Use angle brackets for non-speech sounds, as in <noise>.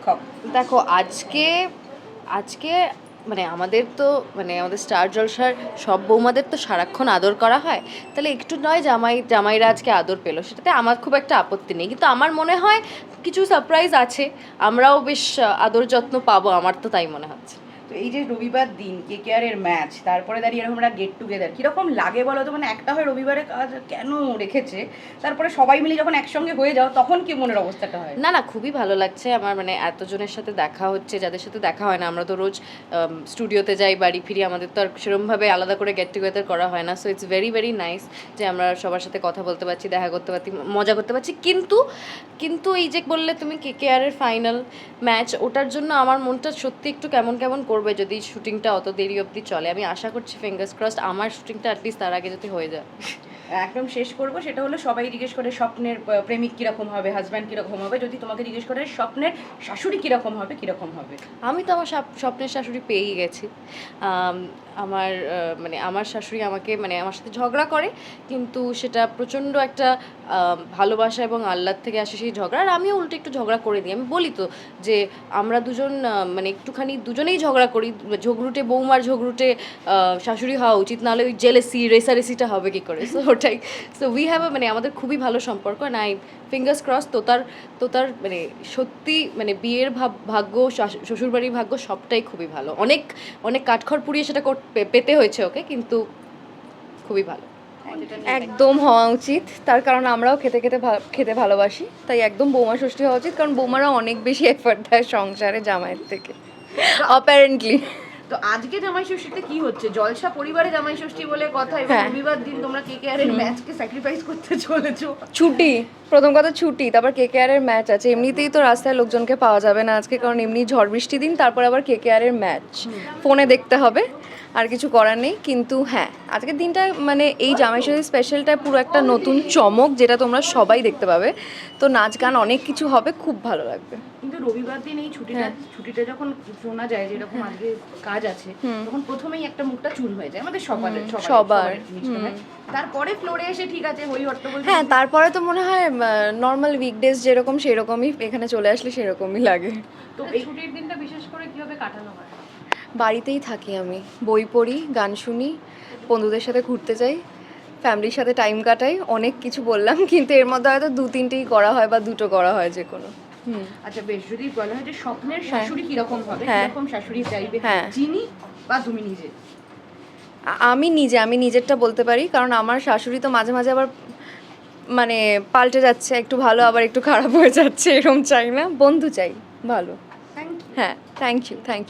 শিক্ষক। দেখো, আজকে আজকে মানে আমাদের তো মানে আমাদের স্টার জলসার সব বৌমাদের তো সারাক্ষণ আদর করা হয়। তাহলে একটু নয় জামাই, জামাইরা আজকে আদর পেল, সেটাতে আমার খুব একটা আপত্তি নেই। কিন্তু আমার মনে হয় কিছু সারপ্রাইজ আছে। আমরাও বেশ আদর যত্ন পাবো, আমার তো তাই মনে হচ্ছে। তো এই যে রবিবার দিন কে কে এর ম্যাচ তারপরে দাঁড়িয়ে এরকম একটা গেট টুগেদার কীরকম লাগে বলো তো? মানে একটা হয় রবিবারে কাজ কেন রেখেছে? তারপরে সবাই মিলে যখন একসঙ্গে হয়ে যাও, তখন কি মনের অবস্থাটা হয়? না না, খুবই ভালো লাগছে আমার মানে এতজনের সাথে দেখা হচ্ছে, যাদের সাথে দেখা হয় না, আমরা তো রোজ স্টুডিওতে যাই, বাড়ি ফিরি, আমাদের তো আর সেরমভাবে আলাদা করে গেট টুগেদার করা হয় না। So it's very very nice যে আমরা সবার সাথে কথা বলতে পারছি, দেখা করতে পারছি মজা করতে পারছি। কিন্তু কিন্তু এই যে বললে তুমি কে কে আর এর ফাইনাল ম্যাচ ওটার জন্য আমার মনটা সত্যি একটু কেমন কেমন করবে যদি শুটিংটা অত দেরি অবধি চলে। আমি আশা করছি ফিঙ্গার্স ক্রসড আমার শুটিংটা অ্যাটলিস্ট তার আগে যদি হয়ে যায়। একদম শেষ করব। সেটা হলো সবাই জিজ্ঞেস করে স্বপ্নের প্রেমিক কীরকম হবে হাজব্যান্ড কীরকম হবে? যদি তোমাকে জিজ্ঞেস করে স্বপ্নের শাশুড়ি কীরকম হবে কীরকম হবে? আমি তো আমার স্বপ্নের শাশুড়ি পেয়েই গেছি। আমার মানে আমার শাশুড়ি আমাকে মানে আমার সাথে ঝগড়া করে, কিন্তু সেটা প্রচণ্ড একটা ভালোবাসা এবং আল্লাহর থেকে আসে সেই ঝগড়া। আর আমিও উল্টো একটু ঝগড়া করে দিই। আমি বলি তো যে আমরা দুজন মানে একটুখানি দুজনেই ঝগড়া করি। ঝগড়ুটে বৌমার ঝগড়ুটে শাশুড়ি হওয়া উচিত, নাহলে ওই জেলেসি রেসারেসিটা হবে কি করে? সো ওটাই। সো উই হ্যাভ মানে আমাদের খুবই ভালো সম্পর্ক অ্যান্ড আই ফিঙ্গার্স ক্রস তোতার তোতার মানে সত্যি মানে বিয়ের ভাব ভাগ্য শ্বশুরবাড়ির ভাগ্য সবটাই খুবই ভালো। অনেক অনেক কাঠখড় পুড়িয়ে সেটা পেতে হয়েছে ওকে কিন্তু খুবই ভালো। একদম হওয়া উচিত। তার কারণ আমরাও খেতে খেতে খেতে ভালোবাসি। তাই একদম বৌমা ষষ্ঠী হওয়া উচিত কারণ বৌমারা অনেক বেশি এফর্ট দেয় সংসারে জামাইয়ের থেকে। <laughs> অ্যাপারেন্টলি তো আজকে জামাই ষষ্ঠীতে কি হচ্ছে? জলসা পরিবারে জামাই ষষ্ঠী বলে কথা এবং হ্যাঁ। রবিবার দিন তোমরা কে কে আর এর ম্যাচকে স্যাক্রিফাইস করতে চলেছো? ছুটি। প্রথম কথা ছুটি তারপর কে কে এর ম্যাচ আছে। এমনিতেই তো রাস্তায় লোকজনকে পাওয়া যাবে না আজকে কারণ এমনি ঝড় বৃষ্টি দিন তারপর আবার কে কে এর ম্যাচ ফোনে দেখতে হবে আর কিছু করার নেই কিন্তু হ্যাঁ আজকের দিনটা মানে এই জামাইষষ্ঠী স্পেশালটা পুরো একটা নতুন চমক যেটা তোমরা সবাই দেখতে পাবে। তো নাচ গান অনেক কিছু হবে খুব ভালো লাগবে। কিন্তু রবিবার দিন এই ছুটিটা হ্যাঁ। ছুটিটা যখন শোনা যায় যে এরকম আজকে কাজ আছে তখন প্রথমেই একটা মুখটা চুল হয়ে যায় আমাদের সবার সবার সবার, তারপরে ফ্লোরে এসে ঠিক আছে হই হট্টগোল হ্যাঁ তারপরে তো মনে হয় নর্মাল উইকডেজ যেরকম সেরকমই এখানে চলে আসলে সেরকমই লাগে। তো এই ছুটির দিনটা বিশেষ করে কীভাবে কাটানো হয়? বাড়িতেই থাকি আমি। বই পড়ি গান শুনি বন্ধুদের সাথে ঘুরতে যাই ফ্যামিলির সাথে টাইম কাটাই অনেক কিছু বললাম কিন্তু এর মধ্যে হয়তো দু তিনটেই করা হয় বা দুটো করা হয় যে কোনো। আচ্ছা বেশ যদি বলা হয় যে স্বপ্নের শাশুড়ি কীরকম হবে হ্যাঁ। কীরকম শাশুড়ি চাইবে হ্যাঁ। চিনি বা তুমি নিজে? আমি নিজে আমি নিজেরটা বলতে পারি কারণ আমার শাশুড়ি তো মাঝে মাঝে আবার মানে পাল্টে যাচ্ছে একটু ভালো আবার একটু খারাপ হয়ে যাচ্ছে এরকম চাই না। বন্ধু চাই ভালো। হ্যাঁ থ্যাংক ইউ থ্যাংক ইউ